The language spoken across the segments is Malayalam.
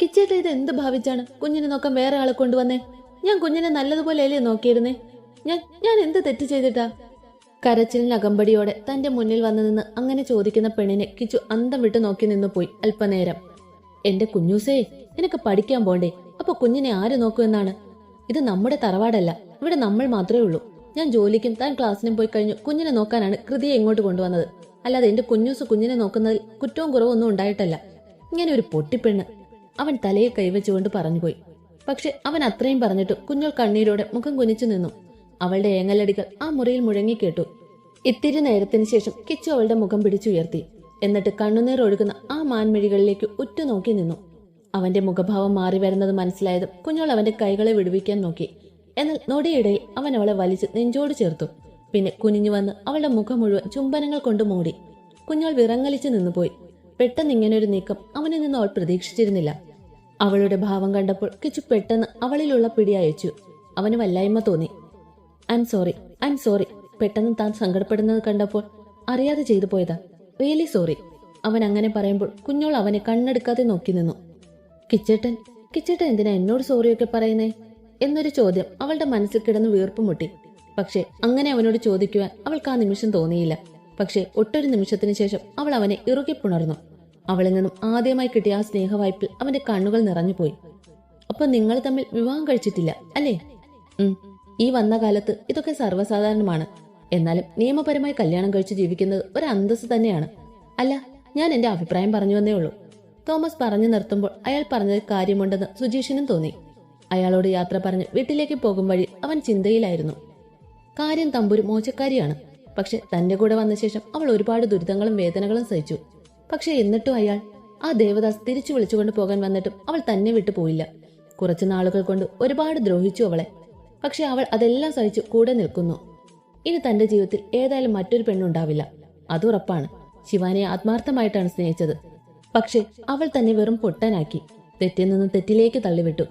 കിച്ചേട്ട ഇത് എന്ത് ഭാവിച്ചാണ് കുഞ്ഞിനെ നോക്കാൻ വേറെ ആളെ കൊണ്ടുവന്നേ? ഞാൻ കുഞ്ഞിനെ നല്ലതുപോലെ അല്ലേ നോക്കിയിരുന്നേ? ഞാൻ ഞാൻ എന്ത് തെറ്റ് ചെയ്തിട്ടാ? കരച്ചിലിന് അകമ്പടിയോടെ തന്റെ മുന്നിൽ വന്നു നിന്ന് അങ്ങനെ ചോദിക്കുന്ന പെണ്ണിനെ കിച്ചു അന്തം വിട്ട് നോക്കി നിന്നു പോയി അല്പനേരം. എന്റെ കുഞ്ഞൂസേ നിനക്ക് പഠിക്കാൻ പോണ്ടേ? അപ്പൊ കുഞ്ഞിനെ ആര് നോക്കുമെന്നാണ് ഇത് നമ്മുടെ തറവാടല്ല ഇവിടെ നമ്മൾ മാത്രമേ ഉള്ളൂ. ഞാൻ ജോലിക്കും താൻ ക്ലാസ്സിനും പോയി കഴിഞ്ഞു കുഞ്ഞിനെ നോക്കാനാണ് കൃതിയെ ഇങ്ങോട്ട് കൊണ്ടുവന്നത്. അല്ലാതെ എന്റെ കുഞ്ഞൂസ് കുഞ്ഞിനെ നോക്കുന്നതിൽ കുറ്റവും കുറവൊന്നും ഉണ്ടായിട്ടല്ല. ഇങ്ങനെ ഒരു പൊട്ടിപ്പെണ്ണ് അവൻ തലയിൽ കൈവച്ചുകൊണ്ട് പറഞ്ഞുപോയി. പക്ഷെ അവൻ അത്രയും പറഞ്ഞിട്ട് കുഞ്ഞോൾ കണ്ണീരോടെ മുഖം കുനിച്ചു നിന്നു. അവളുടെ ഏങ്ങലടികൾ ആ മുറിയിൽ മുഴങ്ങി കേട്ടു. ഇത്തിരി നേരത്തിന് ശേഷം കിച്ചു അവളുടെ മുഖം പിടിച്ചുയർത്തി. എന്നിട്ട് കണ്ണുനീർ ഒഴുകുന്ന ആ മാൻമിഴികളിലേക്ക് ഉറ്റുനോക്കി നിന്നു. അവന്റെ മുഖഭാവം മാറി വരുന്നത് മനസ്സിലായതും കുഞ്ഞോൾ അവന്റെ കൈകളെ വിടുവിക്കാൻ നോക്കി. എന്നാൽ നൊടിയിടയിൽ അവൻ അവളെ വലിച്ച് നെഞ്ചോട് ചേർത്തു. പിന്നെ കുനിഞ്ഞു വന്ന് അവളുടെ മുഖം മുഴുവൻ ചുംബനങ്ങൾ കൊണ്ട് മൂടി. കുഞ്ഞോൾ വിറങ്ങലിച്ചു നിന്നുപോയി. പെട്ടെന്ന് ഒരു നീക്കം അവനിൽ നിന്ന് അവൾ പ്രതീക്ഷിച്ചിരുന്നില്ല. അവളുടെ ഭാവം കണ്ടപ്പോൾ കിച്ചു പെട്ടെന്ന് അവളിലുള്ള പിടി അയച്ചു. അവന് വല്ലായ്മ തോന്നി. I'm sorry I'm sorry പെട്ടെന്ന് താൻ സങ്കടപ്പെടുന്നത് കണ്ടപ്പോൾ അറിയാതെ ചെയ്തു പോയതാ. റിയലി സോറി അവൻ അങ്ങനെ പറയുമ്പോൾ കുഞ്ഞോൾ അവനെ കണ്ണെടുക്കാതെ നോക്കി നിന്നു. കിച്ചേട്ടൻ കിച്ചേട്ടൻ എന്തിനാ എന്നോട് സോറിയൊക്കെ പറയുന്നേ? എന്നൊരു ചോദ്യം അവളുടെ മനസ്സിൽ കിടന്ന് വീർപ്പ് മുട്ടി. പക്ഷെ അങ്ങനെ അവനോട് ചോദിക്കുവാൻ അവൾക്ക് ആ നിമിഷം തോന്നിയില്ല. പക്ഷെ ഒട്ടൊരു നിമിഷത്തിന് ശേഷം അവൾ അവനെ ഇറുകി പുണർന്നു. അവളിൽ നിന്നും ആദ്യമായി കിട്ടിയ ആ സ്നേഹവായ്പിൽ അവന്റെ കണ്ണുകൾ നിറഞ്ഞുപോയി. അപ്പൊ നിങ്ങൾ തമ്മിൽ വിവാഹം കഴിച്ചിട്ടില്ല അല്ലേ? ഈ വന്ന കാലത്ത് ഇതൊക്കെ സർവസാധാരണമാണ്. എന്നാലും നിയമപരമായി കല്യാണം കഴിച്ച് ജീവിക്കുന്നത് ഒരു അന്തസ് തന്നെയാണ്. അല്ല ഞാൻ എന്റെ അഭിപ്രായം പറഞ്ഞു വന്നേ ഉള്ളൂ. തോമസ് പറഞ്ഞു നിർത്തുമ്പോൾ അയാൾ പറഞ്ഞത് കാര്യമുണ്ടെന്ന് സുജീഷിനും തോന്നി. അയാളോട് യാത്ര പറഞ്ഞ് വീട്ടിലേക്ക് പോകും വഴി അവൻ ചിന്തയിലായിരുന്നു. കാര്യം തമ്പുരു മോശക്കാരിയാണ്. പക്ഷെ തന്റെ കൂടെ വന്ന ശേഷം അവൾ ഒരുപാട് ദുരിതങ്ങളും വേദനകളും സഹിച്ചു. പക്ഷെ എന്നിട്ടും അയാൾ ആ ദേവദാസ് തിരിച്ചു വിളിച്ചുകൊണ്ട് പോകാൻ വന്നിട്ടും അവൾ തന്നെ വിട്ടു പോയില്ല. കുറച്ചു നാളുകൾ കൊണ്ട് ഒരുപാട് ദ്രോഹിച്ചു അവളെ. പക്ഷെ അവൾ അതെല്ലാം സഹിച്ചു കൂടെ നിൽക്കുന്നു. ഇനി തന്റെ ജീവിതത്തിൽ ഏതായാലും മറ്റൊരു പെണ്ണുണ്ടാവില്ല. അതുറപ്പാണ് ശിവാനിയെ ആത്മാർത്ഥമായിട്ടാണ് സ്നേഹിച്ചത്. പക്ഷെ അവൾ തന്നെ വെറും പൊട്ടനാക്കി. തെറ്റിൽ നിന്ന് തെറ്റിലേക്ക് തള്ളിവിട്ടു.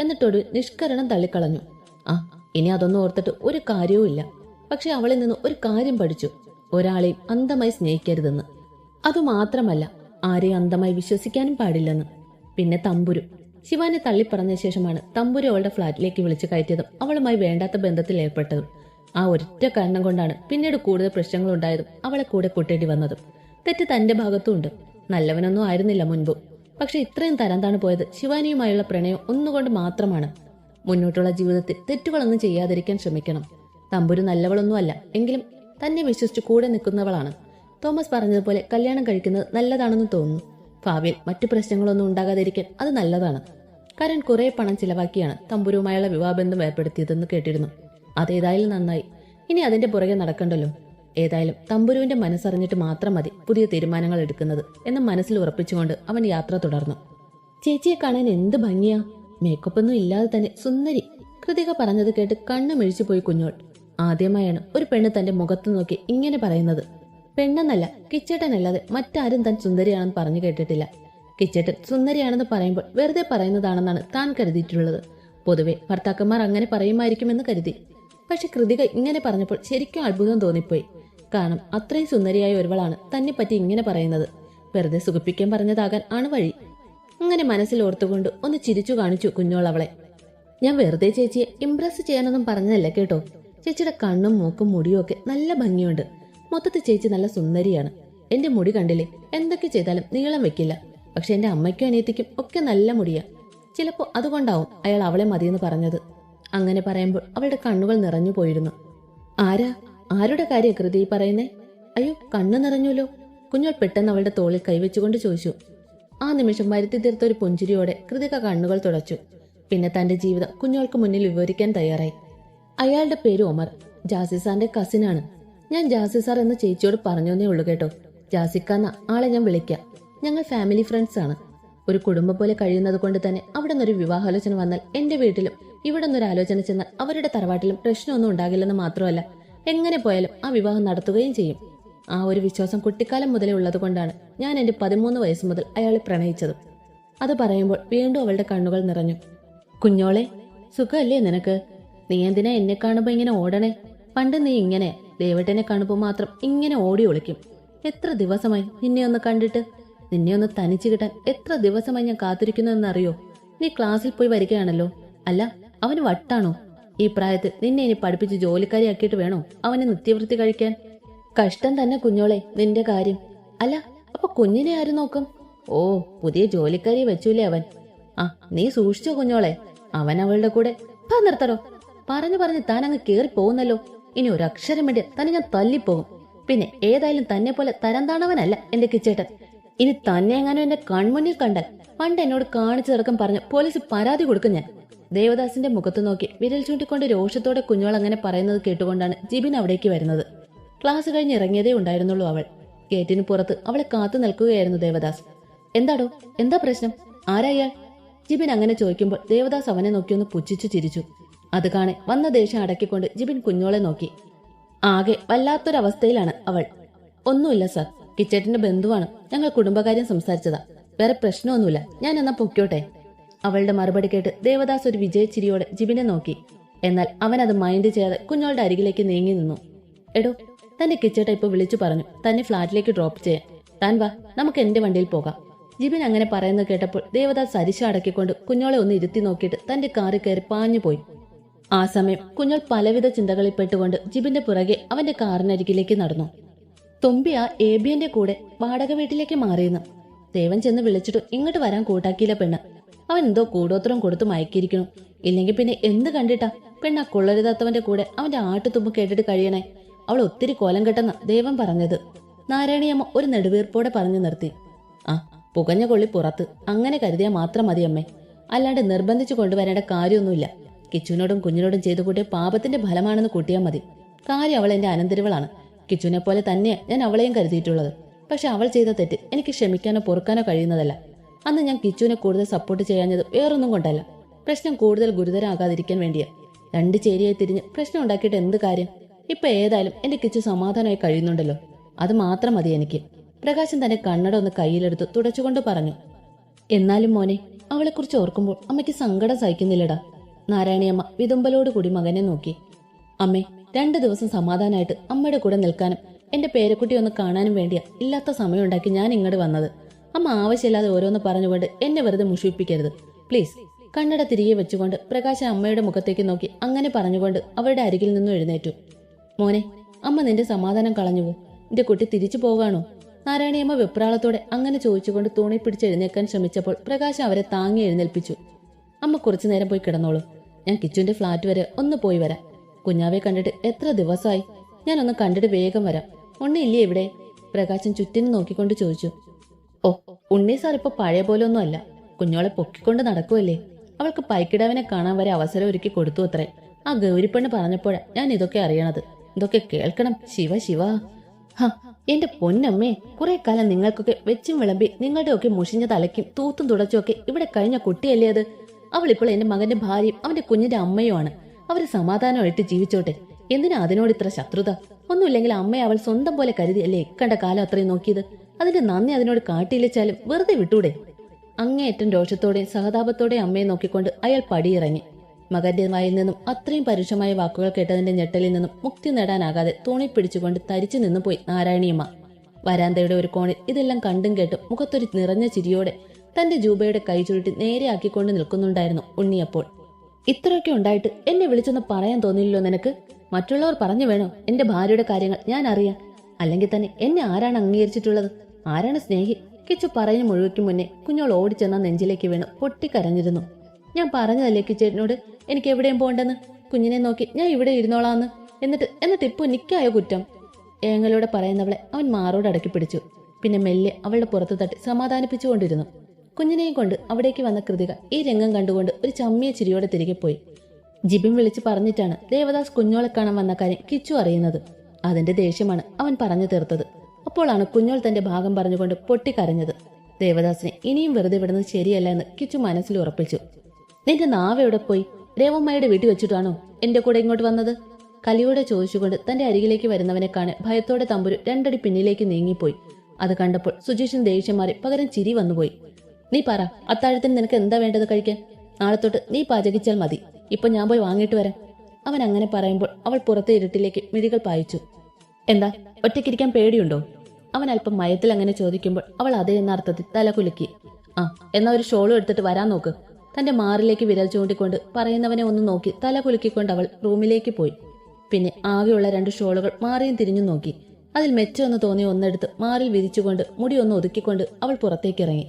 എന്നിട്ടൊരു നിഷ്കരണം തള്ളിക്കളഞ്ഞു. ആ ഇനി അതൊന്നും ഓർത്തിട്ട് ഒരു കാര്യവും ഇല്ല പക്ഷെ അവളിൽ നിന്ന് ഒരു കാര്യം പഠിച്ചു. ഒരാളെയും അന്ധമായി സ്നേഹിക്കരുതെന്ന്. അതുമാത്രമല്ല ആരെയും അന്ധമായി വിശ്വസിക്കാനും പാടില്ലെന്ന്. പിന്നെ തമ്പുരു. ശിവാനെ തള്ളിപ്പറഞ്ഞ ശേഷമാണ് തമ്പുരു അവളുടെ ഫ്ളാറ്റിലേക്ക് വിളിച്ചു കയറ്റിയതും അവളുമായി വേണ്ടാത്ത ബന്ധത്തിൽ ഏർപ്പെട്ടതും. ആ ഒറ്റ കാരണം കൊണ്ടാണ് പിന്നീട് കൂടുതൽ പ്രശ്നങ്ങൾ ഉണ്ടായതും അവളെ കൂടെ കൂട്ടേണ്ടി വന്നതും. തെറ്റ് തന്റെ ഭാഗത്തും ഉണ്ട്. നല്ലവനൊന്നും ആയിരുന്നില്ല മുൻപും. പക്ഷെ ഇത്രയും തരംതാണ് പോയത് ശിവാനിയുമായുള്ള പ്രണയം ഒന്നുകൊണ്ട് മാത്രമാണ്. മുന്നോട്ടുള്ള ജീവിതത്തിൽ തെറ്റുകളൊന്നും ചെയ്യാതിരിക്കാൻ ശ്രമിക്കണം. തമ്പുരു നല്ലവളൊന്നും അല്ല എങ്കിലും തന്നെ വിശ്വസിച്ച് കൂടെ നിൽക്കുന്നവളാണ്. തോമസ് പറഞ്ഞതുപോലെ കല്യാണം കഴിക്കുന്നത് നല്ലതാണെന്ന് തോന്നുന്നു. ഭാവിയിൽ മറ്റു പ്രശ്നങ്ങളൊന്നും ഉണ്ടാകാതിരിക്കാൻ അത് നല്ലതാണ്. കരൺ കുറെ പണം ചിലവാക്കിയാണ് തമ്പുരുമായുള്ള വിവാഹബന്ധം ഏർപ്പെടുത്തിയതെന്ന് കേട്ടിരുന്നു. അതേതായാലും നന്നായി. ഇനി അതിന്റെ പുറകെ നടക്കണ്ടല്ലോ. ഏതായാലും തമ്പുരുവിന്റെ മനസ്സറിഞ്ഞിട്ട് മാത്രം മതി പുതിയ തീരുമാനങ്ങൾ എടുക്കുന്നത് എന്ന് മനസ്സിൽ ഉറപ്പിച്ചുകൊണ്ട് അവൻ യാത്ര തുടർന്നു. ചേച്ചിയെ കാണാൻ എന്ത് ഭംഗിയാ. മേക്കപ്പ് ഒന്നും ഇല്ലാതെ തന്നെ സുന്ദരി. കൃതിക പറഞ്ഞത് കേട്ട് കണ്ണു മിഴിച്ചു പോയി കുഞ്ഞോൾ. ആദ്യമായാണ് ഒരു പെണ്ണ് തന്റെ മുഖത്ത് നോക്കി ഇങ്ങനെ പറയുന്നത്. പെണ്ണെന്നല്ല കിച്ചേട്ടനല്ലാതെ. മറ്റാരും താൻ സുന്ദരിയാണെന്ന് പറഞ്ഞു കേട്ടിട്ടില്ല. കിച്ചേട്ടൻ സുന്ദരിയാണെന്ന് പറയുമ്പോൾ വെറുതെ പറയുന്നതാണെന്നാണ് താൻ കരുതിയിട്ടുള്ളത്. പൊതുവെ ഭർത്താക്കന്മാർ അങ്ങനെ പറയുമായിരിക്കുമെന്ന് കരുതി. പക്ഷെ കൃതിക ഇങ്ങനെ പറഞ്ഞപ്പോൾ ശരിക്കും അത്ഭുതം തോന്നിപ്പോയി. കാരണം അത്രയും സുന്ദരിയായ ഒരുവളാണ് തന്നെ പറ്റി ഇങ്ങനെ പറയുന്നത്. വെറുതെ സുഖിപ്പിക്കാൻ പറഞ്ഞതാകാൻ ആണ് വഴി. അങ്ങനെ മനസ്സിൽ ഓർത്തുകൊണ്ട് ഒന്ന് ചിരിച്ചു കാണിച്ചു കുഞ്ഞോൾ അവളെ. ഞാൻ വെറുതെ ചേച്ചിയെ ഇംപ്രസ് ചെയ്യാനൊന്നും പറഞ്ഞതല്ല കേട്ടോ? ചേച്ചിയുടെ കണ്ണും മൂക്കും മുടിയും ഒക്കെ നല്ല ഭംഗിയുണ്ട്. മൊത്തത്തിൽ ചേച്ചി നല്ല സുന്ദരിയാണ്. എന്റെ മുടി കണ്ടില്ലേ? എന്തൊക്കെ ചെയ്താലും നീളം വെക്കില്ല. പക്ഷെ എന്റെ അമ്മയ്ക്കും അനിയത്തിക്കും ഒക്കെ നല്ല മുടിയാ. ചിലപ്പോൾ അതുകൊണ്ടാവും അയാൾ അവളെ മതിയെന്ന് പറഞ്ഞത്. അങ്ങനെ പറയുമ്പോൾ അവളുടെ കണ്ണുകൾ നിറഞ്ഞു പോയിരുന്നു. ആരാ? ആരുടെ കാര്യം കൃതി പറയുന്നേ? അയ്യോ കണ്ണു നിറഞ്ഞുല്ലോ. കുഞ്ഞോൾ പെട്ടെന്ന് അവളുടെ തോളിൽ കൈവച്ചുകൊണ്ട് ചോദിച്ചു. ആ നിമിഷം വരുത്തി തീർത്ത ഒരു പുഞ്ചിരിയോടെ കൃതിക കണ്ണുകൾ തുടച്ചു. പിന്നെ തന്റെ ജീവിതം കുഞ്ഞോൾക്ക് മുന്നിൽ വിവരിക്കാൻ തയ്യാറായി. അയാളുടെ പേര് ഒമർ. ജാസിസാന്റെ കസിനാണ് ഞാൻ ജാസി സാർ എന്ന ചേച്ചിയോട് പറഞ്ഞേ ഉള്ളൂ കേട്ടോ. ജാസിക്കാന്ന ആളെ ഞാൻ വിളിക്കാം. ഞങ്ങൾ ഫാമിലി ഫ്രണ്ട്സ് ആണ്. ഒരു കുടുംബം പോലെ കഴിയുന്നത് കൊണ്ട് തന്നെ അവിടെ നിന്നൊരു വിവാഹാലോചന വന്നാൽ എന്റെ വീട്ടിലും ഇവിടെ നിന്നൊരു ആലോചന ചെന്നാൽ അവരുടെ തറവാട്ടിലും പ്രശ്നമൊന്നും ഉണ്ടാകില്ലെന്ന് മാത്രമല്ല എങ്ങനെ പോയാലും ആ വിവാഹം നടത്തുകയും ചെയ്യും. ആ ഒരു വിശ്വാസം കുട്ടിക്കാലം മുതലേ ഉള്ളതുകൊണ്ടാണ് ഞാൻ എന്റെ പതിമൂന്ന് വയസ്സ് മുതൽ അയാളെ പ്രണയിച്ചത്. അത് പറയുമ്പോൾ വീണ്ടും അവളുടെ കണ്ണുകൾ നിറഞ്ഞു. കുഞ്ഞോളെ സുഖമല്ലേ നിനക്ക്? നീ എന്തിനാ എന്നെ കാണുമ്പോ ഇങ്ങനെ ഓടണേ? പണ്ട് നീ ഇങ്ങനെ ദേവട്ടനെ കാണുമ്പോൾ മാത്രം ഇങ്ങനെ ഓടി ഒളിക്കും. എത്ര ദിവസമായി നിന്നെ ഒന്ന് കണ്ടിട്ട്? നിന്നെ ഒന്ന് തനിച്ചു കിട്ടാൻ എത്ര ദിവസമായി ഞാൻ കാത്തിരിക്കുന്നു എന്നറിയോ? നീ ക്ലാസ്സിൽ പോയി വരികയാണല്ലോ. അല്ല അവന് വട്ടാണോ? ഈ പ്രായത്തിൽ നിന്നെ ഇനി പഠിപ്പിച്ച് ജോലിക്കാരിയാക്കിയിട്ട് വേണോ അവനെ നിത്യവൃത്തി കഴിക്കാൻ? കഷ്ടം തന്നെ കുഞ്ഞോളെ നിന്റെ കാര്യം. അല്ല അപ്പൊ കുഞ്ഞിനെ ആര് നോക്കും? ഓ പുതിയ ജോലിക്കാരിയെ വെച്ചൂലേ അവൻ. ആ നീ സൂക്ഷിച്ചോ കുഞ്ഞോളെ. അവൻ അവളുടെ കൂടെ. നിർത്തടോ. പറഞ്ഞു പറഞ്ഞ് താൻ അങ്ങ് കേറി പോകുന്നല്ലോ. ഇനി ഒരു അക്ഷരം വേണ്ടി തന്നെ ഞാൻ തല്ലിപ്പോകും. പിന്നെ ഏതായാലും തന്നെ പോലെ തരം താണവനല്ല എന്റെ കിച്ചേട്ടൻ. ഇനി തന്നെ എങ്ങാനും എന്റെ കൺമുന്നിൽ കണ്ടാൽ പണ്ട് എന്നോട് കാണിച്ചു തിറക്കം പറഞ്ഞ് പോലീസ് പരാതി കൊടുക്കും ഞാൻ. ദേവദാസിന്റെ മുഖത്ത് നോക്കി വിരൽ ചൂണ്ടിക്കൊണ്ട് രോഷത്തോടെ കുഞ്ഞോൾ അങ്ങനെ പറയുന്നത് കേട്ടുകൊണ്ടാണ് ജിബിൻ അവിടേക്ക് വരുന്നത്. ക്ലാസ് കഴിഞ്ഞ് ഇറങ്ങിയതേ ഉണ്ടായിരുന്നുള്ളൂ അവൾ. ഗേറ്റിന് പുറത്ത് അവളെ കാത്തു നിൽക്കുകയായിരുന്നു ദേവദാസ്. എന്താടോ? എന്താ പ്രശ്നം? ആരായ ജിബിൻ അങ്ങനെ ചോദിക്കുമ്പോൾ ദേവദാസ് അവനെ നോക്കിയൊന്ന് പുച്ഛിച്ചു ചിരിച്ചു. അത് കാണെ വന്ന ദേഷ്യം അടക്കിക്കൊണ്ട് ജിബിൻ കുഞ്ഞോളെ നോക്കി. ആകെ വല്ലാത്തൊരവസ്ഥയിലാണ് അവൾ. ഒന്നുമില്ല സർ. കിച്ചേട്ടന്റെ ബന്ധുവാണ്. ഞങ്ങൾ കുടുംബകാര്യം സംസാരിച്ചതാ. വേറെ പ്രശ്നമൊന്നുമില്ല. ഞാൻ എന്നാ പൊക്കോട്ടെ അവളുടെ മറുപടി കേട്ട് ദേവദാസ് ഒരു വിജയച്ചിരിയോടെ ജിബിനെ നോക്കി. എന്നാൽ അവൻ അത് മൈൻഡ് ചെയ്യാതെ കുഞ്ഞോളുടെ അരികിലേക്ക് നീങ്ങി നിന്നു. എടോ തന്റെ കിച്ചേട്ട ഇപ്പൊ വിളിച്ചു പറഞ്ഞു. തന്നെ ഫ്ളാറ്റിലേക്ക് ഡ്രോപ്പ് ചെയ്യാൻ. താൻ വാ നമുക്ക് എന്റെ വണ്ടിയിൽ പോകാം. ജിബിൻ അങ്ങനെ പറയുന്നത് കേട്ടപ്പോൾ ദേവദാസ് അരിശ അടക്കിക്കൊണ്ട് കുഞ്ഞോളെ ഒന്ന് ഇരുത്തി നോക്കിയിട്ട് തന്റെ കാറിൽ കയറി പാഞ്ഞു പോയി ആ സമയം കുഞ്ഞോൾ പലവിധ ചിന്തകളിൽ പെട്ടുകൊണ്ട് ജിബിന്റെ പുറകെ അവന്റെ കാറിനരികിലേക്ക് നടന്നു. തുമ്പി ആ ഏബിയന്റെ കൂടെ വാടക വീട്ടിലേക്ക് മാറിയെന്ന്. ദേവൻ ചെന്ന് വിളിച്ചിട്ട് ഇങ്ങോട്ട് വരാൻ കൂട്ടാക്കിയില്ല പെണ്ണ്. അവൻ എന്തോ കൂടോത്രം കൊടുത്തു മയക്കിയിരിക്കണു ഇല്ലെങ്കിൽ പിന്നെ എന്ത് കണ്ടിട്ടാ പെണ്ണ കൊള്ളരുതാത്തവന്റെ കൂടെ അവന്റെ ആട്ടുതുമ്പ് കേട്ടിട്ട് കഴിയണേ? അവൾ ഒത്തിരി കോലം കെട്ടെന്ന ദേവൻ പറഞ്ഞത്. നാരായണിയമ്മ ഒരു നെടുവീർപ്പോടെ പറഞ്ഞു നിർത്തി. ആ പുകഞ്ഞ കൊള്ളി പുറത്ത്. അങ്ങനെ കരുതിയാൽ മാത്രം മതി അമ്മേ അല്ലാണ്ട് നിർബന്ധിച്ചു കൊണ്ടുവരേണ്ട കാര്യമൊന്നുമില്ല. കിച്ചുവിനോടും കുഞ്ഞിനോടും ചെയ്തു കൂട്ടിയ പാപത്തിന്റെ ഫലമാണെന്ന് കൂട്ടിയാൽ മതി. കാര്യം അവൾ എന്റെ അനന്തരവളാണ്. കിച്ചുവിനെ പോലെ തന്നെയാ ഞാൻ അവളെയും കരുതിയിട്ടുള്ളത്. പക്ഷെ അവൾ ചെയ്ത തെറ്റ് എനിക്ക് ക്ഷമിക്കാനോ പൊറുക്കാനോ കഴിയുന്നതല്ല. അന്ന് ഞാൻ കിച്ചുവിനെ കൂടുതൽ സപ്പോർട്ട് ചെയ്യാഞ്ഞത് വേറൊന്നും കൊണ്ടല്ല. പ്രശ്നം കൂടുതൽ ഗുരുതരമാകാതിരിക്കാൻ വേണ്ടിയാ. രണ്ട് ചേരിയായി തിരിഞ്ഞ് പ്രശ്നം ഉണ്ടാക്കിയിട്ട് എന്ത് കാര്യം? ഇപ്പൊ ഏതായാലും എന്റെ കിച്ചു സമാധാനമായി കഴിയുന്നുണ്ടല്ലോ. അത് മാത്രം മതി എനിക്ക്. പ്രകാശൻ തന്റെ കണ്ണട ഒന്ന് കയ്യിലെടുത്ത് തുടച്ചുകൊണ്ട് പറഞ്ഞു. എന്നാലും മോനെ അവളെക്കുറിച്ച് ഓർക്കുമ്പോൾ അമ്മയ്ക്ക് സങ്കടം സഹിക്കുന്നില്ലടാ. നാരായണിയമ്മ വിതുമ്പലോട് കൂടി മകനെ നോക്കി. അമ്മേ രണ്ടു ദിവസം സമാധാനമായിട്ട് അമ്മയുടെ കൂടെ നിൽക്കാനും എന്റെ പേരക്കുട്ടി ഒന്ന് കാണാനും വേണ്ടിയ ഇല്ലാത്ത സമയമുണ്ടാക്കി ഞാൻ ഇങ്ങോട്ട് വന്നത്. അമ്മ ആവശ്യമില്ലാതെ ഓരോന്ന് പറഞ്ഞുകൊണ്ട് എന്നെ വെറുതെ മുഷിപ്പിക്കരുത്. പ്ലീസ് കണ്ണട തിരികെ വെച്ചുകൊണ്ട് പ്രകാശൻ അമ്മയുടെ മുഖത്തേക്ക് നോക്കി അങ്ങനെ പറഞ്ഞുകൊണ്ട് അവരുടെ അരികിൽ നിന്നും എഴുന്നേറ്റു. മോനെ അമ്മ നിന്റെ സമാധാനം കളഞ്ഞുവോ? നിന്റെ കുട്ടി തിരിച്ചു പോകാണോ? നാരായണിയമ്മ വെപ്രാളത്തോടെ അങ്ങനെ ചോദിച്ചുകൊണ്ട് തൂണി പിടിച്ച് എഴുന്നേക്കാൻ ശ്രമിച്ചപ്പോൾ പ്രകാശം അവരെ താങ്ങി എഴുന്നേൽപ്പിച്ചു. അമ്മ കുറച്ചു നേരം പോയി കിടന്നോളൂ. ഞാൻ കിച്ചുവിന്റെ ഫ്ലാറ്റ് വരെ ഒന്ന് പോയി വരാം. കുഞ്ഞാവെ കണ്ടിട്ട് എത്ര ദിവസമായി? ഒന്ന് കണ്ടിട്ട് വേഗം വരാം. ഉണ്ണിയില്ലേ ഇവിടെ? പ്രകാശൻ ചുറ്റിനു നോക്കിക്കൊണ്ട് ചോദിച്ചു. ഓ ഉണ്ണി സാർ ഇപ്പൊ പഴയ പോലെ ഒന്നും അല്ല കുഞ്ഞോളെ പൊക്കിക്കൊണ്ട് നടക്കുമല്ലേ അവൾക്ക് പൈക്കിടാവിനെ കാണാൻ വരെ അവസരം ഒരുക്കി കൊടുത്തു അത്രേ. ആ ഗൗരിപ്പെണ്ണ് പറഞ്ഞപ്പോഴാ ഞാൻ ഇതൊക്കെ അറിയണത്. ഇതൊക്കെ കേൾക്കണം. ശിവ ശിവ. ഹ എന്റെ പൊന്നമ്മേ കുറെ കാലം നിങ്ങൾക്കൊക്കെ വെച്ചും വിളമ്പി നിങ്ങളുടെ ഒക്കെ മുഷിഞ്ഞ തലയ്ക്കും തൂത്തും തുടച്ചും ഒക്കെ ഇവിടെ കഴിഞ്ഞ കുട്ടിയല്ലേ അത്? അവൾ ഇപ്പോൾ എന്റെ മകന്റെ ഭാര്യയും അവന്റെ കുഞ്ഞിന്റെ അമ്മയുമാണ്. അവർ സമാധാനമായിട്ട് ജീവിച്ചോട്ടെ. എന്തിനാ അതിനോട് ഇത്ര ശത്രുത? ഒന്നുമില്ലെങ്കിൽ അമ്മയെ അവൾ സ്വന്തം പോലെ കരുതി അല്ലേ എക്കണ്ട കാലം അത്രയും നോക്കിയത്? അതിന്റെ നന്ദി അതിനോട് കാട്ടിയില്ലെച്ചാലും വെറുതെ വിട്ടൂടെ? അങ്ങേയറ്റം രോഷത്തോടെയും സഹതാപത്തോടെയും അമ്മയെ നോക്കിക്കൊണ്ട് അയാൾ പടിയിറങ്ങി. മകന്റെ വായിൽ നിന്നും അത്രയും പരുഷമായ വാക്കുകൾ കേട്ടതിന്റെ ഞെട്ടലിൽ നിന്നും മുക്തി നേടാനാകാതെ തൂണി പിടിച്ചുകൊണ്ട് തരിച്ചു നിന്നു പോയി നാരായണിയമ്മ. വരാന്തയുടെ ഒരു കോണിൽ ഇതെല്ലാം കണ്ടും കേട്ടും മുഖത്തൊരു നിറഞ്ഞ ചിരിയോടെ തന്റെ ജൂബയുടെ കൈ ചുരുട്ടി നേരെയാക്കിക്കൊണ്ട് നിൽക്കുന്നുണ്ടായിരുന്നു ഉണ്ണിയപ്പോൾ ഇത്രയൊക്കെ ഉണ്ടായിട്ട് എന്നെ വിളിച്ചൊന്ന് പറയാൻ തോന്നിയില്ലോ നിനക്ക്? മറ്റുള്ളവർ പറഞ്ഞു വേണോ? എന്റെ ഭാര്യയുടെ കാര്യങ്ങൾ ഞാൻ അറിയാം. അല്ലെങ്കിൽ തന്നെ എന്നെ ആരാണ് അംഗീകരിച്ചിട്ടുള്ളത്? ആരാണ് സ്നേഹി? കിച്ചു പറഞ്ഞു മുഴുവയ്ക്കും മുന്നേ കുഞ്ഞോൾ ഓടിച്ചെന്ന നെഞ്ചിലേക്ക് വീണ്. പൊട്ടിക്കരഞ്ഞിരുന്നു. ഞാൻ പറഞ്ഞതല്ലേ കിച്ചേട്ടനോട് എനിക്ക് എവിടെയും പോകണ്ടെന്ന് കുഞ്ഞിനെ നോക്കി ഞാൻ ഇവിടെ ഇരുന്നോളാന്ന്. എന്നിട്ട് എന്നിട്ട് ഇപ്പൊ നിക്കായ കുറ്റം? ഏങ്ങലോടെ പറയുന്നവളെ അവൻ മാറോട് അടക്കി പിടിച്ചു. പിന്നെ മെല്ലെ അവളുടെ പുറത്തു തട്ടി സമാധാനിപ്പിച്ചുകൊണ്ടിരുന്നു. കുഞ്ഞിനെയും കൊണ്ട് അവിടേക്ക് വന്ന കൃതിക ഈ രംഗം കണ്ടുകൊണ്ട് ഒരു ചമ്മിയ ചിരിയോടെ തിരികെ പോയി. ജിബിൻ വിളിച്ച് പറഞ്ഞിട്ടാണ് ദേവദാസ് കുഞ്ഞോളെ കാണാൻ വന്ന കാര്യം കിച്ചു അറിയുന്നത്. അതിന്റെ ദേഷ്യമാണ് അവൻ പറഞ്ഞു തീർത്തത്. അപ്പോഴാണ് കുഞ്ഞോൾ തന്റെ ഭാഗം പറഞ്ഞുകൊണ്ട് പൊട്ടിക്കരഞ്ഞത്. ദേവദാസിനെ ഇനിയും വെറുതെ വിടുന്നത് ശരിയല്ല എന്ന് കിച്ചു മനസ്സിൽ ഉറപ്പിച്ചു. നിന്റെ നാവ് എവിടെ പോയി? രേവമ്മയുടെ വീട്ടിൽ വെച്ചിട്ടാണോ എന്റെ കൂടെ ഇങ്ങോട്ട് വന്നത്? കലിയോടെ ചോദിച്ചുകൊണ്ട് തന്റെ അരികിലേക്ക് വരുന്നവനെ കാണെ ഭയത്തോടെ തമ്പുരു രണ്ടടി പിന്നിലേക്ക് നീങ്ങിപ്പോയി. അത് കണ്ടപ്പോൾ സുജീഷൻ ദേഷ്യം മാറി പകരം ചിരി വന്നുപോയി. നീ പറ അത്താഴത്തിന് നിനക്ക് എന്താ വേണ്ടത് കഴിക്കാൻ? നാളെ തൊട്ട് നീ പാചകിച്ചാൽ മതി. ഇപ്പൊ ഞാൻ പോയി വാങ്ങിയിട്ട് വരാം. അവൻ അങ്ങനെ പറയുമ്പോൾ അവൾ പുറത്തെ ഇരുട്ടിലേക്ക് മിഴികൾ പായിച്ചു. എന്താ ഒറ്റയ്ക്കിരിക്കാൻ പേടിയുണ്ടോ? അവൻ അല്പം മയത്തിൽ അങ്ങനെ ചോദിക്കുമ്പോൾ അവൾ അതേ എന്ന അർത്ഥത്തിൽ തല കുലുക്കി. ആ എന്നാ ഒരു ഷോളും എടുത്തിട്ട് വരാൻ നോക്ക്. തന്റെ മാറിലേക്ക് വിരൽ ചൂണ്ടിക്കൊണ്ട് പറയുന്നവനെ ഒന്ന് നോക്കി തല കുലുക്കിക്കൊണ്ട് അവൾ റൂമിലേക്ക് പോയി. പിന്നെ ആകെയുള്ള രണ്ട് ഷോളുകൾ മാറിയും തിരിഞ്ഞു നോക്കി. അതിൽ മെച്ചമെന്ന് തോന്നിയ ഒന്നെടുത്ത് മാറിൽ വിരിച്ചുകൊണ്ട് മുടി ഒന്ന് ഒതുക്കിക്കൊണ്ട് അവൾ പുറത്തേക്ക് ഇറങ്ങി.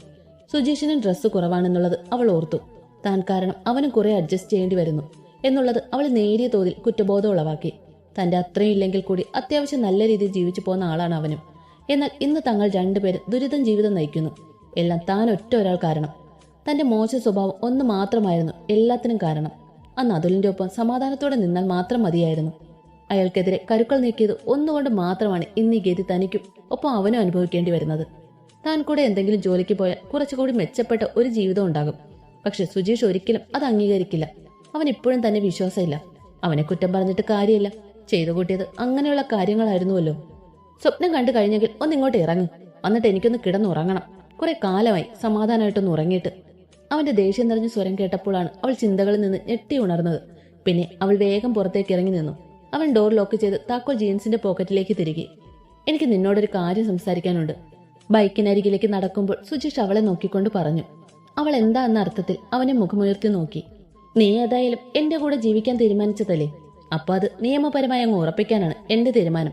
സുജീഷിനും ഡ്രസ്സ് കുറവാണെന്നുള്ളത് അവൾ ഓർത്തു. താൻ കാരണം അവനും കുറെ അഡ്ജസ്റ്റ് ചെയ്യേണ്ടി വരുന്നു എന്നുള്ളത് അവൾ നേരിയ തോതിൽ കുറ്റബോധം ഉളവാക്കി. തന്റെ അത്രയും ഇല്ലെങ്കിൽ കൂടി അത്യാവശ്യം നല്ല രീതിയിൽ ജീവിച്ചു പോകുന്ന ആളാണ് അവനും. എന്നാൽ ഇന്ന് തങ്ങൾ രണ്ടുപേരും ദുരിതം ജീവിതം നയിക്കുന്നു. എല്ലാം താൻ ഒറ്റ ഒരാൾ കാരണം. തന്റെ മോശ സ്വഭാവം ഒന്ന് മാത്രമായിരുന്നു എല്ലാത്തിനും കാരണം. അന്ന് അതുലിന്റെ ഒപ്പം സമാധാനത്തോടെ നിന്നാൽ മാത്രം മതിയായിരുന്നു. അയാൾക്കെതിരെ കരുക്കൾ നീക്കിയത് ഒന്നുകൊണ്ട് മാത്രമാണ് ഇന്ന് ഗതി തനിക്കും ഒപ്പം അവനും അനുഭവിക്കേണ്ടി വരുന്നത്. താൻ കൂടെ എന്തെങ്കിലും ജോലിക്ക് പോയാൽ കുറച്ചുകൂടി മെച്ചപ്പെട്ട ഒരു ജീവിതം ഉണ്ടാകും. പക്ഷെ സുജീഷ് ഒരിക്കലും അത് അംഗീകരിക്കില്ല. അവൻ ഇപ്പോഴും തന്നെ വിശ്വാസമില്ല. അവനെ കുറ്റം പറഞ്ഞിട്ട് കാര്യമില്ല. ചെയ്തു കൂട്ടിയത് അങ്ങനെയുള്ള കാര്യങ്ങളായിരുന്നുവല്ലോ. സ്വപ്നം കണ്ടു കഴിഞ്ഞെങ്കിൽ ഒന്ന് ഇങ്ങോട്ട് ഇറങ്ങും. വന്നിട്ട് എനിക്കൊന്ന് കിടന്നുറങ്ങണം. കുറെ കാലമായി സമാധാനമായിട്ടൊന്ന് ഉറങ്ങിയിട്ട്. അവന്റെ ദേഷ്യം നിറഞ്ഞ സ്വരം കേട്ടപ്പോഴാണ് അവൾ ചിന്തകളിൽ നിന്ന് ഞെട്ടി ഉണർന്നത്. പിന്നെ അവൾ വേഗം പുറത്തേക്ക് ഇറങ്ങി നിന്നു. അവൻ ഡോർ ലോക്ക് ചെയ്ത് താക്കോൽ ജീൻസിന്റെ പോക്കറ്റിലേക്ക് തിരികെ. എനിക്ക് നിന്നോടൊരു കാര്യം സംസാരിക്കാനുണ്ട്. ബൈക്കിനരികിലേക്ക് നടക്കുമ്പോൾ സുജീഷ് അവളെ നോക്കിക്കൊണ്ട് പറഞ്ഞു. അവൾ എന്താ എന്ന അർത്ഥത്തിൽ അവനെ മുഖമുയർത്തി നോക്കി. നീ ഏതായാലും എന്റെ കൂടെ ജീവിക്കാൻ തീരുമാനിച്ചതല്ലേ? അപ്പൊ അത് നിയമപരമായി അങ്ങ് ഉറപ്പിക്കാനാണ് എന്റെ തീരുമാനം.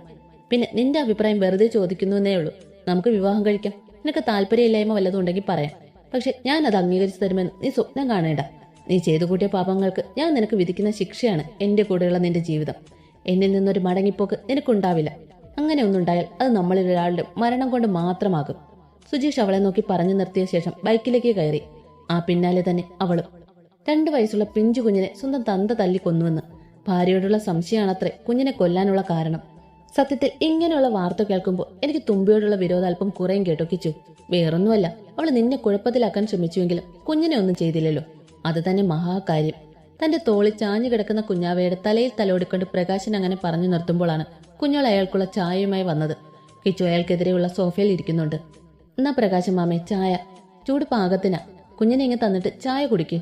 പിന്നെ നിന്റെ അഭിപ്രായം വെറുതെ ചോദിക്കുന്നു എന്നേ ഉള്ളൂ. നമുക്ക് വിവാഹം കഴിക്കാം. നിനക്ക് താല്പര്യമില്ലായ്മ വല്ലതും ഉണ്ടെങ്കിൽ പറയാം. പക്ഷെ ഞാൻ അത് അംഗീകരിച്ചു തരുമെന്ന് നീ സ്വപ്നം കാണേണ്ട. നീ ചെയ്തു കൂട്ടിയ പാപങ്ങൾക്ക് ഞാൻ നിനക്ക് വിധിക്കുന്ന ശിക്ഷയാണ് എന്റെ കൂടെയുള്ള നിന്റെ ജീവിതം. എന്നിൽ നിന്നൊരു മടങ്ങിപ്പോക്ക് നിനക്കുണ്ടാവില്ല. അങ്ങനെ ഒന്നുണ്ടായാൽ അത് നമ്മളിൽ ഒരാളുടെ മരണം കൊണ്ട് മാത്രമാകും. സുജീഷ് അവളെ നോക്കി പറഞ്ഞു നിർത്തിയ ശേഷം ബൈക്കിലേക്ക് കയറി. ആ പിന്നാലെ തന്നെ അവളും. രണ്ടു വയസ്സുള്ള പിഞ്ചു കുഞ്ഞിനെ സ്വന്തം തന്ത തല്ലി കൊന്നുവെന്ന്. ഭാര്യയോടുള്ള സംശയമാണത്രേ കുഞ്ഞിനെ കൊല്ലാനുള്ള കാരണം. സത്യത്തിൽ ഇങ്ങനെയുള്ള വാർത്ത കേൾക്കുമ്പോൾ എനിക്ക് തുമ്പിയോടുള്ള വിരോധാൽപ്പം കുറേയും കേട്ടോ കേട്ടൊക്കിച്ചു. വേറൊന്നുമല്ല അവൾ നിന്നെ കുഴപ്പത്തിലാക്കാൻ ശ്രമിച്ചുവെങ്കിലും കുഞ്ഞിനെ ഒന്നും ചെയ്തില്ലല്ലോ. അത് തന്നെ മഹാകാര്യം. തന്റെ തോളിൽ ചാഞ്ഞു കിടക്കുന്ന കുഞ്ഞാവയുടെ തലയിൽ തലോടിക്കൊണ്ട് പ്രകാശൻ അങ്ങനെ പറഞ്ഞു നിർത്തുമ്പോഴാണ് കുഞ്ഞോൾ അയാൾക്കുള്ള ചായയുമായി വന്നത്. കിച്ചു അയാൾക്കെതിരെയുള്ള സോഫയിൽ ഇരിക്കുന്നുണ്ട്. എന്നാ പ്രകാശം മാമേ ചായ. ചൂട് പാകത്തിന. കുഞ്ഞിനെ ഇങ്ങ് തന്നിട്ട് ചായ കുടിക്ക്.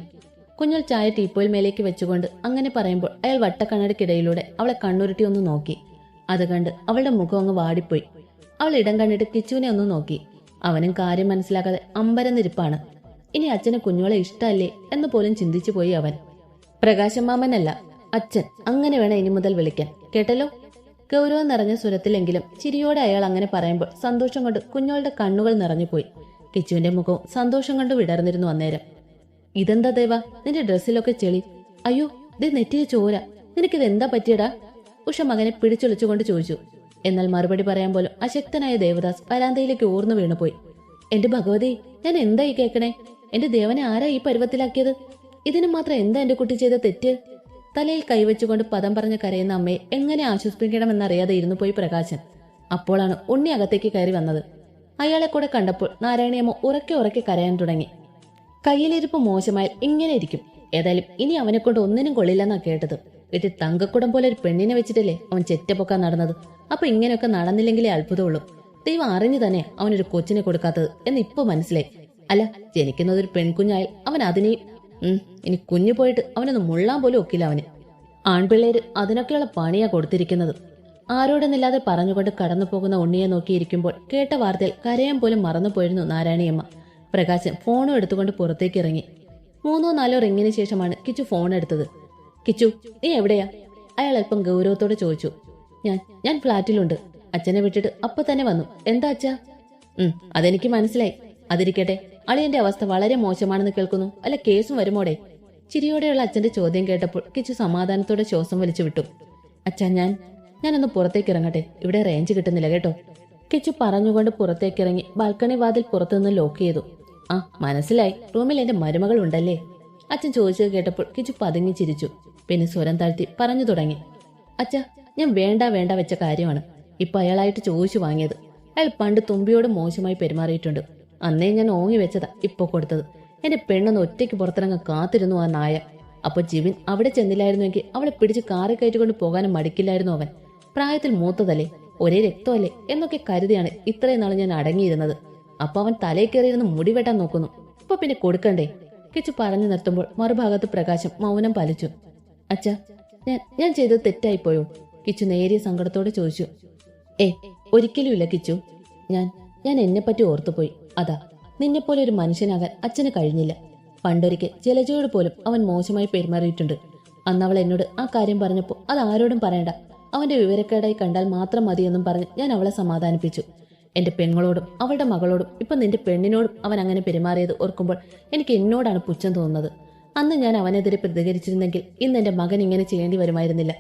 കുഞ്ഞൾ ചായ ടീപ്പോയിൽ മേലേക്ക് വെച്ചുകൊണ്ട് അങ്ങനെ പറയുമ്പോൾ അയാൾ വട്ടക്കണ്ണടക്കിടയിലൂടെ അവളെ കണ്ണുരുട്ടി ഒന്ന് നോക്കി. അത് കണ്ട് അവളുടെ മുഖം അങ്ങ് വാടിപ്പോയി. അവൾ ഇടം കണ്ടിട്ട് കിച്ചുവിനെ ഒന്ന് നോക്കി. അവനും കാര്യം മനസ്സിലാക്കാതെ അമ്പരന്നിരിപ്പാണ്. ഇനി അച്ഛന് കുഞ്ഞോളെ ഇഷ്ടമല്ലേ എന്ന് പോലും ചിന്തിച്ചു പോയി അവൻ. പ്രകാശം മാമനല്ല അച്ഛൻ. അങ്ങനെ വേണം ഇനി മുതൽ വിളിക്കാൻ. കേട്ടല്ലോ? ഗൗരവം നിറഞ്ഞ സ്വരത്തിലെങ്കിലും ചിരിയോടെ അയാൾ അങ്ങനെ പറയുമ്പോൾ സന്തോഷം കൊണ്ട് കുഞ്ഞോളുടെ കണ്ണുകൾ നിറഞ്ഞുപോയി. കിച്ചുവിന്റെ മുഖവും സന്തോഷം കൊണ്ട് വിടർന്നിരുന്നു അന്നേരം. ഇതെന്താ ദേവ? നിന്റെ ഡ്രസ്സിലൊക്കെ ചെളി. അയ്യോ ഇത് നെറ്റിയ ചോര. നിനക്കിത് എന്താ പറ്റിയടാ? ഉഷ മകനെ പിടിച്ചൊളിച്ചുകൊണ്ട് ചോദിച്ചു. എന്നാൽ മറുപടി പറയാൻ പോലും അശക്തനായ ദേവദാസ് വരാന്തയിലേക്ക് ഊർന്നു വീണുപോയി. എന്റെ ഭഗവതി ഞാൻ എന്തായി കേക്കണേ? എന്റെ ദേവനെ ആരാ ഈ പരുവത്തിലാക്കിയത്? ഇതിനു മാത്രം എന്താ എന്റെ കുട്ടി ചെയ്ത തെറ്റ്? തലയിൽ കൈവച്ചുകൊണ്ട് പദം പറഞ്ഞ് കരയുന്ന അമ്മയെ എങ്ങനെ ആശ്വസിപ്പിക്കണമെന്നറിയാതെ ഇരുന്നു പോയി പ്രകാശൻ. അപ്പോഴാണ് ഉണ്ണി അകത്തേക്ക് കയറി വന്നത്. അയാളെ കൂടെ കണ്ടപ്പോൾ നാരായണിയമ്മ ഉറക്കെ ഉറക്കെ കരയാൻ തുടങ്ങി. കയ്യിലിരിപ്പ് മോശമായാൽ ഇങ്ങനെ ഇരിക്കും. ഏതായാലും ഇനി അവനെ കൊണ്ട് ഒന്നിനും കൊള്ളില്ലെന്നാ കേട്ടത്. വീട്ടിൽ തങ്കക്കുടം പോലെ ഒരു പെണ്ണിനെ വെച്ചിട്ടല്ലേ അവൻ ചെറ്റപ്പൊക്കാൻ നടന്നത്. അപ്പൊ ഇങ്ങനെയൊക്കെ നടന്നില്ലെങ്കിലേ അത്ഭുതമുള്ളൂ. ദൈവം അറിഞ്ഞു തന്നെ അവനൊരു കൊച്ചിനെ കൊടുക്കാത്തത് എന്ന് ഇപ്പൊ മനസ്സിലായി. അല്ല ജനിക്കുന്നത് ഒരു പെൺകുഞ്ഞായാൽ അവൻ അതിനെയും ഇനി കുഞ്ഞു പോയിട്ട് അവനൊന്ന് മുള്ളാൻ പോലും ഒക്കില്ല അവന്. ആൺപിള്ളേര് അതിനൊക്കെയുള്ള പണിയാ കൊടുത്തിരിക്കുന്നത്. ആരോടെന്നില്ലാതെ പറഞ്ഞുകൊണ്ട് കടന്നു പോകുന്ന ഉണ്ണിയെ നോക്കിയിരിക്കുമ്പോൾ കേട്ട വാർത്തയിൽ കരയാൻ പോലും മറന്നുപോയിരുന്നു നാരായണിയമ്മ. പ്രകാശൻ ഫോണും എടുത്തുകൊണ്ട് പുറത്തേക്ക് ഇറങ്ങി മൂന്നോ നാലോ റിങ്ങിന് ശേഷമാണ് കിച്ചു ഫോൺ എടുത്തത്. കിച്ചു നീ എവിടെയാ? അയാൾ അല്പം ഗൗരവത്തോടെ ചോദിച്ചു. ഞാൻ ഞാൻ ഫ്ലാറ്റിലുണ്ട്. അച്ഛനെ വിട്ടിട്ട് അപ്പൊ തന്നെ വന്നു. എന്താ അച്ഛാ? ഉം അതെനിക്ക് മനസ്സിലായി. അതിരിക്കട്ടെ അളിയന്റെ അവസ്ഥ വളരെ മോശമാണെന്ന് കേൾക്കുന്നു. അല്ല കേസും വരുമോടെ? ചിരിയോടെയുള്ള അച്ഛന്റെ ചോദ്യം കേട്ടപ്പോൾ കിച്ചു സമാധാനത്തോടെ ശ്വാസം വലിച്ചു വിട്ടു. അച്ഛാ ഞാൻ ഞാനൊന്ന് പുറത്തേക്ക് ഇറങ്ങട്ടെ. ഇവിടെ റേഞ്ച് കിട്ടുന്നില്ല കേട്ടോ. കിച്ചു പറഞ്ഞുകൊണ്ട് പുറത്തേക്ക് ഇറങ്ങി ബാൽക്കണി വാതിൽ പുറത്തുനിന്ന് ലോക്ക് ചെയ്തു. ആ മനസ്സിലായി. റൂമിൽ എന്റെ മരുമകൾ ഉണ്ടല്ലേ? അച്ഛൻ ചോദിച്ചത് കേട്ടപ്പോൾ കിച്ചു പതുങ്ങി ചിരിച്ചു. പിന്നെ സ്വരം താഴ്ത്തി പറഞ്ഞു തുടങ്ങി. അച്ഛാ ഞാൻ വേണ്ട വേണ്ട വെച്ച കാര്യമാണ്. ഇപ്പൊ അയാളായിട്ട് ചോദിച്ചു വാങ്ങിയത്. അയാൾ പണ്ട് തുമ്പിയോട് മോശമായി പെരുമാറിയിട്ടുണ്ട്. അന്നേ ഞാൻ ഓങ്ങി വെച്ചതാ ഇപ്പൊ കൊടുത്തത്. എന്റെ പെണ്ണൊന്ന് ഒറ്റയ്ക്ക് പുറത്തിറങ്ങാൻ കാത്തിരുന്നു ആ നായ. അപ്പൊ ജിവിൻ അവിടെ ചെന്നില്ലായിരുന്നുവെങ്കിൽ അവളെ പിടിച്ച് കാറി കയറ്റിക്കൊണ്ട് പോകാനും മടിക്കില്ലായിരുന്നു അവൻ. പ്രായത്തിൽ മൂത്തതല്ലേ ഒരേ രക്തമല്ലേ എന്നൊക്കെ കരുതിയാണ് ഇത്രയും നാൾ ഞാൻ അടങ്ങിയിരുന്നത്. അപ്പൊ അവൻ തലയിൽ കയറിയിരുന്ന് മുടി വെട്ടാൻ നോക്കുന്നു. ഇപ്പൊ പിന്നെ കൊടുക്കണ്ടേ? കിച്ചു പറഞ്ഞു നിർത്തുമ്പോൾ മറുഭാഗത്ത് പ്രകാശം മൗനം പാലിച്ചു. അച്ഛാ ഞാൻ ഞാൻ ചെയ്തത് തെറ്റായിപ്പോയോ? കിച്ചു നേരിയ സങ്കടത്തോടെ ചോദിച്ചു. ഏ ഒരിക്കലുമില്ല കിച്ചു. ഞാൻ ഞാൻ എന്നെപ്പറ്റി ഓർത്തുപോയി. അതാ നിന്നെപ്പോലെ ഒരു മനുഷ്യനാകാൻ അച്ഛന് കഴിഞ്ഞില്ല. പണ്ടൊരിക്കൽ ജലജയോട് പോലും അവൻ മോശമായി പെരുമാറിയിട്ടുണ്ട്. അന്ന് അവൾ എന്നോട് ആ കാര്യം പറഞ്ഞപ്പോൾ അത് ആരോടും പറയണ്ട. അവന്റെ വിവരക്കേടായി കണ്ടാൽ മാത്രം മതിയെന്നും പറഞ്ഞ് ഞാൻ അവളെ സമാധാനിപ്പിച്ചു. എന്റെ പെങ്ങളോടും അവളുടെ മകളോടും ഇപ്പൊ നിന്റെ പെണ്ണിനോടും അവൻ അങ്ങനെ പെരുമാറിയത് ഓർക്കുമ്പോൾ എനിക്ക് എന്നോടാണ് പുച്ഛം തോന്നുന്നത്. അന്ന് ഞാൻ അവനെതിരെ പ്രതികരിച്ചിരുന്നെങ്കിൽ ഇന്ന് എന്റെ മകൻ ഇങ്ങനെ ചെയ്യേണ്ടി വരുമായിരുന്നില്ല.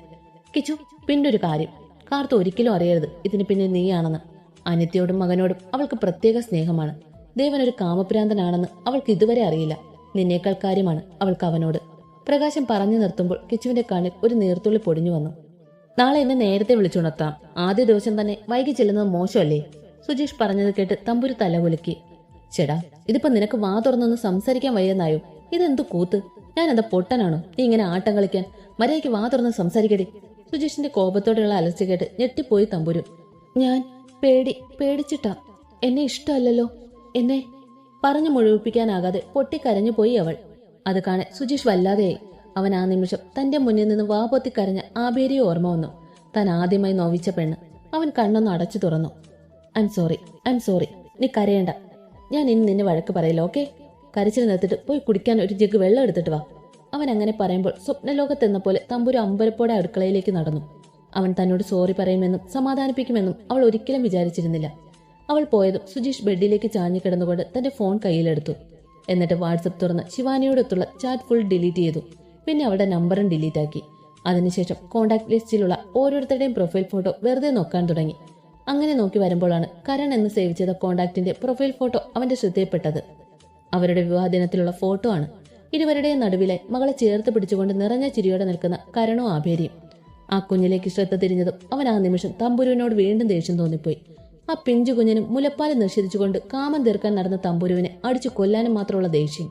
കിച്ചു പിന്നെ ഒരു കാര്യം. കാർത്ത് ഒരിക്കലും അറിയരുത്. ഇതിന് പിന്നെ നീയാണെന്ന്. അനിത്യയോടും മകനോടും അവൾക്ക് പ്രത്യേക സ്നേഹമാണ്. ദേവൻ ഒരു കാമപ്രാന്തനാണെന്ന് അവൾക്ക് ഇതുവരെ അറിയില്ല. നിന്നേക്കാൾ കാര്യമാണ് അവൾക്ക് അവനോട്. പ്രകാശം പറഞ്ഞു നിർത്തുമ്പോൾ കിച്ചുവിന്റെ കണ്ണിൽ ഒരു നീർത്തുള്ളി പൊടിഞ്ഞു വന്നു. നാളെ എന്നെ നേരത്തെ വിളിച്ചുണർത്താം. ആദ്യ ദിവസം തന്നെ വൈകി ചെല്ലുന്നത് മോശമല്ലേ? സുജീഷ് പറഞ്ഞത് കേട്ട് തമ്പുരു തലകുലുക്കി ചേടാ ഇതിപ്പോ നിനക്ക് വാ തുറന്നൊന്ന് സംസാരിക്കാൻ വയ്യെന്നായോ? ഇതെന്തു കൂത്ത്? ഞാൻ എന്താ പൊട്ടനാണോ? നീ ഇങ്ങനെ ആട്ടം കളിക്കാൻ? മര്യാദയ്ക്ക് വാ തുറന്ന് സംസാരിക്കടി. സുജീഷിന്റെ കോപത്തോടെയുള്ള അലർച്ച കേട്ട് ഞെട്ടിപ്പോയി തമ്പുരു. ഞാൻ പേടി പേടിച്ചിട്ടാ. എന്നെ ഇഷ്ടമല്ലല്ലോ. എന്നെ പറഞ്ഞു മുഴുവിപ്പിക്കാനാകാതെ പൊട്ടിക്കരഞ്ഞു പോയി അവൾ. അത് കാണെ സുജീഷ് വല്ലാതെയായി. അവൻ ആ നിമിഷം തന്റെ മുന്നിൽ നിന്ന് വാ പൊത്തിക്കരഞ്ഞ ആബേരിയെ ഓർമ്മ വന്നു. താൻ ആദ്യമായി നോവിച്ച പെണ്ണ്. അവൻ കണ്ണൊന്ന് അടച്ചു തുറന്നു. ഐം സോറി ഐം സോറി നീ കരയേണ്ട. ഞാൻ ഇനി നിന്നെ വഴക്ക് പറയില്ല ഓക്കെ കരച്ചിൽ നിർത്തിട്ട് പോയി കുടിക്കാൻ ഒരു ജഗ് വെള്ളം എടുത്തിട്ട് വാ. അവൻ അങ്ങനെ പറയുമ്പോൾ സ്വപ്നലോകത്തെന്ന പോലെ തമ്പുരു അമ്പരപ്പോടെ അടുക്കളയിലേക്ക് നടന്നു. അവൻ തന്നോട് സോറി പറയുമെന്നും സമാധാനിപ്പിക്കുമെന്നും അവൾ ഒരിക്കലും വിചാരിച്ചിരുന്നില്ല. അവൾ പോയതും സുജീഷ് ബെഡിലേക്ക് ചാഞ്ഞു കിടന്നുകൊണ്ട് തന്റെ ഫോൺ കയ്യിലെടുത്തു. എന്നിട്ട് വാട്സപ്പ് തുറന്ന് ശിവാനിയോടൊത്തുള്ള ചാറ്റ് ഫുൾ ഡിലീറ്റ് ചെയ്തു. പിന്നെ അവളുടെ നമ്പറും ഡിലീറ്റ് ആക്കി. അതിനുശേഷം കോണ്ടാക്ട് ലിസ്റ്റിലുള്ള ഓരോരുത്തരുടെയും പ്രൊഫൈൽ ഫോട്ടോ വെറുതെ നോക്കാൻ തുടങ്ങി. അങ്ങനെ നോക്കി വരുമ്പോഴാണ് കരൺ എന്ന് സേവ് ചെയ്ത കോണ്ടാക്ടിന്റെ പ്രൊഫൈൽ ഫോട്ടോ അവന്റെ ശ്രദ്ധയിൽപ്പെട്ടത്. അവരുടെ വിവാഹ ദിനത്തിലുള്ള ഫോട്ടോ ആണ്. ഇരുവരുടെയും നടുവിലെ മകളെ ചേർത്ത് പിടിച്ചുകൊണ്ട് നിറഞ്ഞ ചിരിയോടെ നിൽക്കുന്ന കരണോ ആഭേരിയും. ആ കുഞ്ഞിലേക്ക് ശ്രദ്ധ തിരിഞ്ഞതും അവൻ ആ നിമിഷം തമ്പുരുവിനോട് വീണ്ടും ദേഷ്യം തോന്നിപ്പോയി. ആ പിഞ്ചു കുഞ്ഞിനും മുലപ്പാൽ നിഷേധിച്ചുകൊണ്ട് കാമം തീർക്കാൻ നടന്ന തമ്പുരുവിനെ അടിച്ചു കൊല്ലാനും മാത്രമുള്ള ദേഷ്യം.